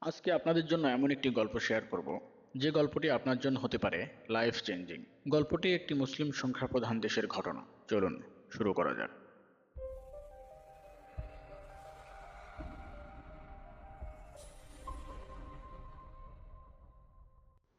আজকে আপনাদের জন্য এমন একটি গল্প শেয়ার করব। যে গল্পটি আপনার জন্য হতে পারে লাইফ চেঞ্জিং গল্পটি একটি মুসলিম সংখ্যা প্রধান দেশের ঘটনা। চলুন, শুরু করা যাক।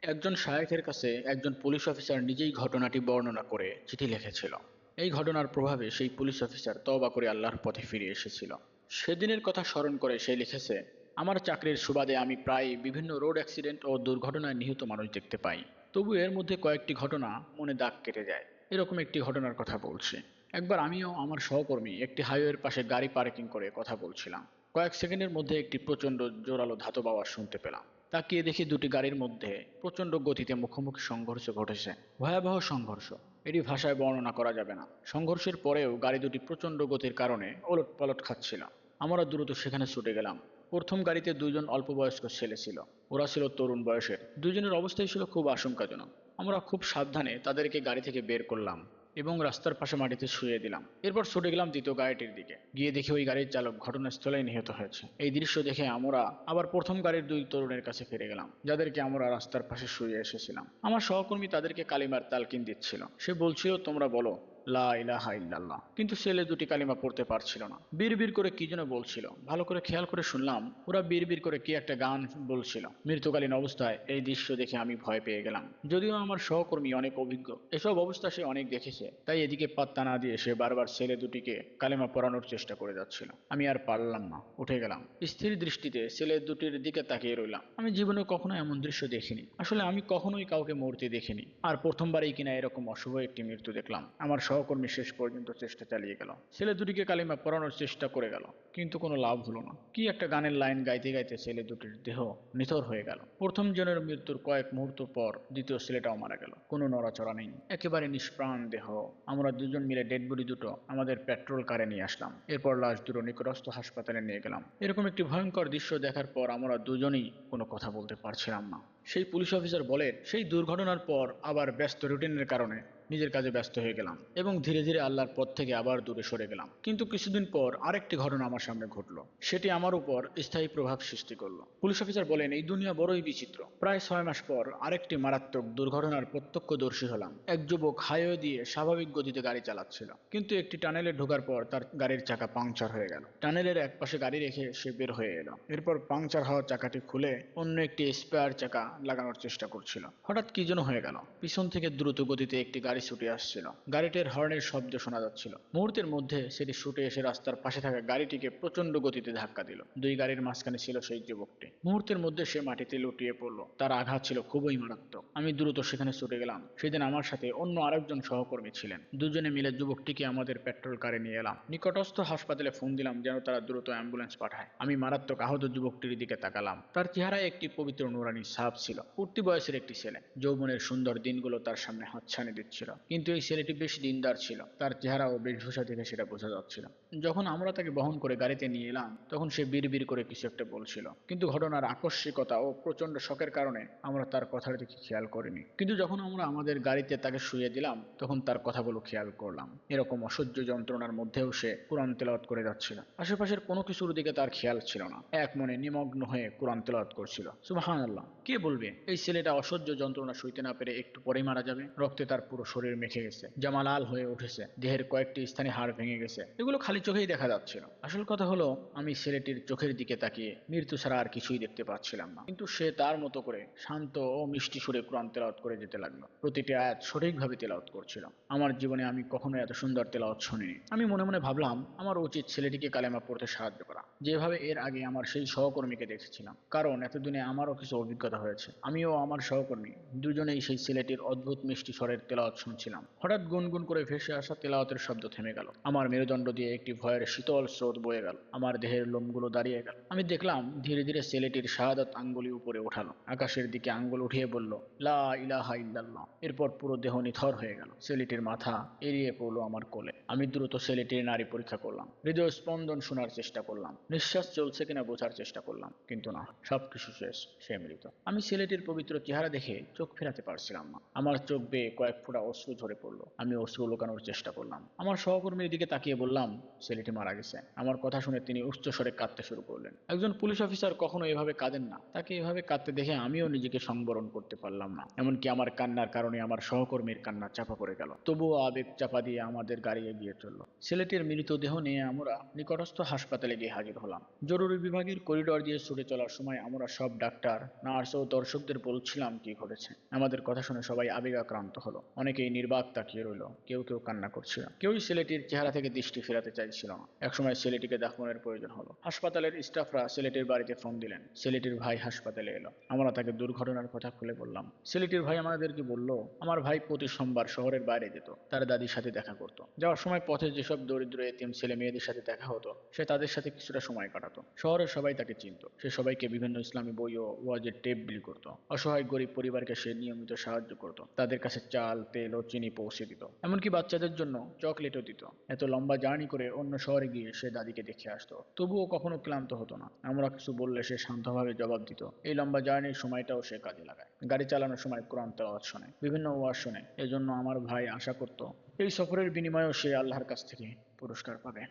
একজন শায়েখের কাছে একজন পুলিশ অফিসার নিজেই ঘটনাটি বর্ণনা করে চিঠি লিখেছিল। এই ঘটনার প্রভাবে সেই পুলিশ অফিসার তওবা করে আল্লাহর পথে ফিরে এসেছিল। সেদিনের কথা স্মরণ করে সে লিখেছে আমার চাকরির সুবাদে আমি প্রায় বিভিন্ন রোড অ্যাক্সিডেন্ট ও দুর্ঘটনায় নিহত মানুষ দেখতে পাই। তবু এর মধ্যে কয়েকটি ঘটনা মনে দাগ কেটে যায়। এরকম একটি ঘটনার কথা বলছি। একবার আমিও আমার সহকর্মী একটি হাইওয়ের পাশে গাড়ি পার্কিং করে কথা বলছিলাম। কয়েক সেকেন্ডের মধ্যে একটি প্রচণ্ড জোরালো ধাতব আওয়াজ শুনতে পেলাম। তাকিয়ে দেখি দুটি গাড়ির মধ্যে প্রচণ্ড গতিতে মুখোমুখি সংঘর্ষ ঘটেছে। ভয়াবহ সংঘর্ষ। এটি ভাষায় বর্ণনা করা যাবে না। সংঘর্ষের পরেও গাড়ি দুটি প্রচণ্ড গতির কারণে ওলট পালট খাচ্ছিল। আমরা দ্রুত সেখানে ছুটে গেলাম। প্রথম গাড়িতে দুজন অল্প বয়স্ক ছেলে ছিল। ওরা ছিল তরুণ বয়সের দুজনের অবস্থাই ছিল খুব আশঙ্কাজনক। আমরা খুব সাবধানে তাদেরকে গাড়ি থেকে বের করলাম এবং রাস্তার পাশে মাটিতে শুয়ে দিলাম। এরপর ছুটে গেলাম দ্বিতীয় গাড়িটির দিকে। গিয়ে দেখি ওই গাড়ির চালক ঘটনাস্থলেই নিহত হয়েছে। এই দৃশ্য দেখে আমরা আবার প্রথম গাড়ির দুই তরুণের কাছে ফিরে গেলাম, যাদেরকে আমরা রাস্তার পাশে শুয়ে এসেছিলাম। আমার সহকর্মী তাদেরকে কালিমার তালকিন দিচ্ছিল। সে বলছিল, তোমরা বলো লা কিন্তু ছেলে দুটি কালিমা পড়তে পারছিল না। বীর করে কি যেন বলছিল। ভালো করে খেয়াল করে শুনলাম, ওরা বীর করে কি একটা গান বলছিল। মৃত্যুকালীন অবস্থায় এই দৃশ্য দেখে আমি ভয় পেয়ে গেলাম। যদিও আমার সহকর্মী অনেক অভিজ্ঞ, এসব অবস্থা সে অনেক দেখেছে। তাই এদিকে পাত্তা না দিয়ে সে বারবার ছেলে দুটিকে কালেমা পড়ানোর চেষ্টা করে যাচ্ছিল। আমি আর পারলাম না, উঠে গেলাম। স্থির দৃষ্টিতে ছেলে দুটির দিকে তাকিয়ে রইলাম। আমি জীবনে কখনো এমন দৃশ্য দেখিনি। আসলে আমি কখনোই কাউকে মরতে দেখিনি। আর প্রথমবারই কিনা এরকম অশুভ একটি মৃত্যু দেখলাম। আমার সহকর্মী শেষ পর্যন্ত চেষ্টা চালিয়ে গেল। ছেলে দুটিকে কালিমা পড়ানোর চেষ্টা করে গেল, কিন্তু কোনো লাভ হলো না। কি একটা গানের লাইন গাইতে গাইতে ছেলে দুটির দেহ নিথর হয়ে গেল। প্রথম জনের মৃত্যুর কয়েক মুহূর্ত পর দ্বিতীয় ছেলেটাও মারা গেল। কোনো নড়াচড়া নেই। একেবারে নিষ্প্রাণ দেহ। আমরা দুজন মিলে ডেড বডি দুটো আমাদের পেট্রোল কারে নিয়ে আসলাম। এরপর লাশ দুটো নিকটস্থ হাসপাতালে নিয়ে গেলাম। এরকম একটি ভয়ঙ্কর দৃশ্য দেখার পর আমরা দুজনেই কোনো কথা বলতে পারছিলাম না। সেই পুলিশ অফিসার বলেন, সেই দুর্ঘটনার পর আবার ব্যস্ত রুটিনের কারণে নিজের কাজে ব্যস্ত হয়ে গেলাম এবং ধীরে ধীরে আল্লাহর পথ থেকে আবার দূরে সরে গেলাম। কিন্তু কিছুদিন পর আরেকটি ঘটনা আমার সামনে ঘটলো। সেটি আমার উপর স্থায়ী প্রভাব সৃষ্টি করল। পুলিশ অফিসার বলেন, এই দুনিয়া বড়ই বিচিত্র। প্রায় ছয় মাস পর আরেকটি মারাত্মক দুর্ঘটনার প্রত্যক্ষদর্শী হলাম। এক যুবক হাইওয়ে দিয়ে স্বাভাবিক গতিতে গাড়ি চালাচ্ছিল। কিন্তু একটি টানেলে ঢোকার পর তার গাড়ির চাকা পাংচার হয়ে গেল। টানেলের এক পাশে গাড়ি রেখে সে বের হয়ে এলো। এরপর পাংচার হওয়া চাকাটি খুলে অন্য একটি স্পেয়ার চাকা লাগানোর চেষ্টা করছিল। হঠাৎ কি যেন হয়ে গেল। পিছন থেকে দ্রুত গতিতে একটি গাড়ি ছুটে আসছিল। গাড়িটির হর্নের শব্দ শোনা যাচ্ছিল। মুহূর্তের মধ্যে সেটি ছুটে এসে রাস্তার পাশে থাকা গাড়িটিকে প্রচণ্ড গতিতে ধাক্কা দিল। দুই গাড়ির মাঝখানে ছিল সেই যুবকটি। মুহূর্তের মধ্যে সে মাটিতে লুটিয়ে পড়ল। তার আঘাত ছিল খুবই মারাত্মক। আমি দ্রুত সেখানে ছুটে গেলাম। সেদিন আমার সাথে অন্য আরেকজন সহকর্মী ছিলেন। দুজনে মিলে যুবকটিকে আমাদের পেট্রোল কারে নিয়ে এলাম। নিকটস্থ হাসপাতালে ফোন দিলাম যেন তারা দ্রুত অ্যাম্বুলেন্স পাঠায়। আমি মারাত্মক আহত যুবকটির দিকে তাকালাম। তার চেহারায় একটি পবিত্র নুরানি সাপ ছিল। উঠতি বয়সের একটি ছেলে। যৌবনের সুন্দর দিনগুলো তার সামনে হাতছানি দিচ্ছিল। কিন্তু এই ছেলেটি বেশ দিনদার ছিল। তার চেহারা ও বেশভূষা দেখে সেটা বোঝা যাচ্ছিল। যখন আমরা তাকে বহন করে গাড়িতে নিয়ে এলাম, তখন সে বিড়বিড় করে কিছু একটা বলছিল। কিন্তু ঘটনার আকস্মিকতা ও প্রচণ্ড শখের কারণে আমরা তার কথার দিকে খেয়াল করিনি। কিন্তু যখন আমরা আমাদের গাড়িতে তাকে শুয়ে দিলাম, তখন তার কথাগুলো খেয়াল করলাম। এরকম অসহ্য যন্ত্রণার মধ্যেও সে কোরআন তেলাওয়াত করে যাচ্ছিল। আশেপাশের কোনো কিছুর দিকে তার খেয়াল ছিল না। এক মনে নিমগ্ন হয়ে কোরআন তেলাওয়াত করছিল। আল্লাহ কে বলবে, এই ছেলেটা অসহ্য যন্ত্রণা সইতে না পেরে একটু পরেই মারা যাবে। রক্তে তার পুরো শরীর মেখে গেছে। জামা লাল হয়ে উঠেছে। দেহের কয়েকটি স্থানে হাড় ভেঙে গেছে। এগুলো খালি চোখেই দেখা যাচ্ছিল আসল কথা হলো, আমি ছেলেটির চোখের দিকে তাকিয়ে মৃত্যু ছাড়া আর কিছুই দেখতে পাচ্ছিলাম না। কিন্তু সে তার মতো করে শান্ত ও মিষ্টি সুরে কোরআন তেলাওয়াত করে যেতে লাগল। প্রতিটি আয়াত সঠিকভাবে তেলাওয়াত করছিল আমার জীবনে আমি কখনো এত সুন্দর তেলাওয়াত শুনিনি। আমি মনে মনে ভাবলাম, আমার উচিত ছেলেটিকে কালেমা পড়তে সাহায্য করা। যেভাবে এর আগে আমার সেই সহকর্মীকে দেখেছিলাম। কারণ এতদিনে আমারও কিছু অভিজ্ঞতা হয়েছে। আমিও আমার সহকর্মী দুজনেই সেই ছেলেটির অদ্ভুত মিষ্টি স্বরের তেলাওয়াত শুনছিলাম। হঠাৎ গুনগুন করে ভেসে আসা তেলাওয়াতের শব্দ থেমে গেল। আমার মেরুদণ্ড দিয়ে একটি ভয়ের শীতল স্রোত বয়ে গেল। আমার দেহের লোমগুলো দাঁড়িয়ে গেল। আমি দেখলাম ধীরে ধীরে ছেলেটির শাহাদাত আঙ্গুলি উপরে ওঠালো। আকাশের দিকে আঙ্গুল উঠিয়ে বলল, লা ইলাহা ইল্লাল্লাহ। এরপর পুরো দেহ নিথর হয়ে গেল। ছেলেটির মাথা এড়িয়ে পড়ল আমার কোলে। আমি দ্রুত ছেলেটির নারী পরীক্ষা করলাম। হৃদয় স্পন্দন শোনার চেষ্টা করলাম। নিঃশ্বাস চলছে কিনা বোঝার চেষ্টা করলাম। কিন্তু না, সবকিছু শেষ, সে মৃত। আমি ছেলেটির পবিত্র চেহারা দেখে চোখ ফেরাতে পারছিলাম না। আমার চোখ বেয়ে কয়েক ফোঁটা অশ্রু ঝরে পড়ল। আমি অশ্রু লুকানোর চেষ্টা করলাম। আমার সহকর্মীর দিকে তাকিয়ে বললাম, ছেলেটি মারা গেছে। আমার কথা শুনে তিনি উচ্চস্বরে কাঁদতে শুরু করলেন। একজন পুলিশ অফিসার কখনো এভাবে কাঁদেন না। তাকে এভাবে কাঁদতে দেখে আমিও নিজেকে সংবরণ করতে পারলাম না। এমনকি আমার কান্নার কারণে আমার সহকর্মীর কান্না চাপা পড়ে গেল। তবুও আবেগ চাপা দিয়ে আমাদের গাড়ি এগিয়ে চলল। ছেলেটির মৃতদেহ নিয়ে আমরা নিকটস্থ হাসপাতালে গিয়ে হাজির হলাম। জরুরি বিভাগের করিডর দিয়ে ছুটে চলার সময় আমরা সব ডাক্তার, নার্স ও দর্শকদের বলছিলাম কি ঘটেছে। আমাদের কথা শুনে সবাই আবেগাক্রান্ত হলো। অনেকেই নির্বাক তাকিয়ে রইল। কেউ কেউ কান্না করছিল। কেউই ছেলেটির চেহারা থেকে দৃষ্টি ফেরাতে চাইছিল না। একসময় ছেলেটিকে দাফনের প্রয়োজন হলো। হাসপাতালের স্টাফরা ছেলেটির বাড়িতে ফোন দিলেন। ছেলেটির ভাই হাসপাতালে এলো। আমরা তাকে দুর্ঘটনার কথা খুলে বললাম। ছেলেটির ভাই আমাদেরকে বলল, আমার ভাই প্রতি সোমবার শহরের বাইরে যেত। তার দাদির সাথে দেখা করতো। যাওয়ার সময় পথে যেসব দরিদ্র, এতিম ছেলে মেয়েদের সাথে দেখা হতো, সে তাদের সাথে কিছুটা সময় কাটাতো। শহরের সবাই তাকে চিনত। সে সবাইকে বিভিন্ন ইসলামী বই ও ওয়াজের টেপ বিলি করত। অসহায় গরিব পরিবারকে সে নিয়মিত সাহায্য করত। তাদের কাছে চাল তেল ও চিনি পৌঁছে দিত। এমনকি বাচ্চাদের জন্য চকলেটও দিত। এত লম্বা জার্নি করে অন্য শহরে গিয়ে সে দাদিকে দেখে আসতো। তবুও কখনো ক্লান্ত হতো না। আমরা কিছু বললে সে শান্তভাবে জবাব দিত। এই লম্বা জার্নির সময়টাও সে কাজে লাগায়। গাড়ি চালানোর সময় কোরআন তেলাওয়াত শোনে। বিভিন্ন ওয়াজ শোনে। এজন্য আমার ভাই আশা করত এই সফরের বিনিময়েও সে আল্লাহর কাছ থেকে পুরস্কার পাবে।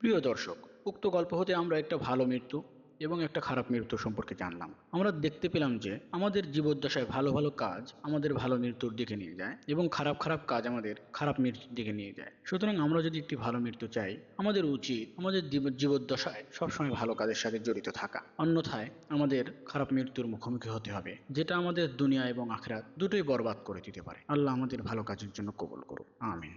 প্রিয় দর্শক উক্ত গল্প হতে আমরা একটা ভালো মৃত্যু এবং একটা খারাপ মৃত্যু সম্পর্কে জানলাম। আমরা দেখতে পেলাম যে আমাদের জীবদ্দশায় ভালো ভালো কাজ আমাদের ভালো মৃত্যুর দিকে নিয়ে যায় এবং খারাপ খারাপ কাজ আমাদের খারাপ মৃত্যুর দিকে নিয়ে যায়। সুতরাং আমরা যদি একটি ভালো মৃত্যু চাই, আমাদের উচিত আমাদের জীব- জীবদ্দশায় সবসময় ভালো কাজের সাথে জড়িত থাকা। অন্যথায় আমাদের খারাপ মৃত্যুর মুখোমুখি হতে হবে, যেটা আমাদের দুনিয়া এবং আখরাত দুটোই বরবাদ করে দিতে পারে। আল্লাহ আমাদের ভালো কাজের জন্য কবুল করুক। আমিন।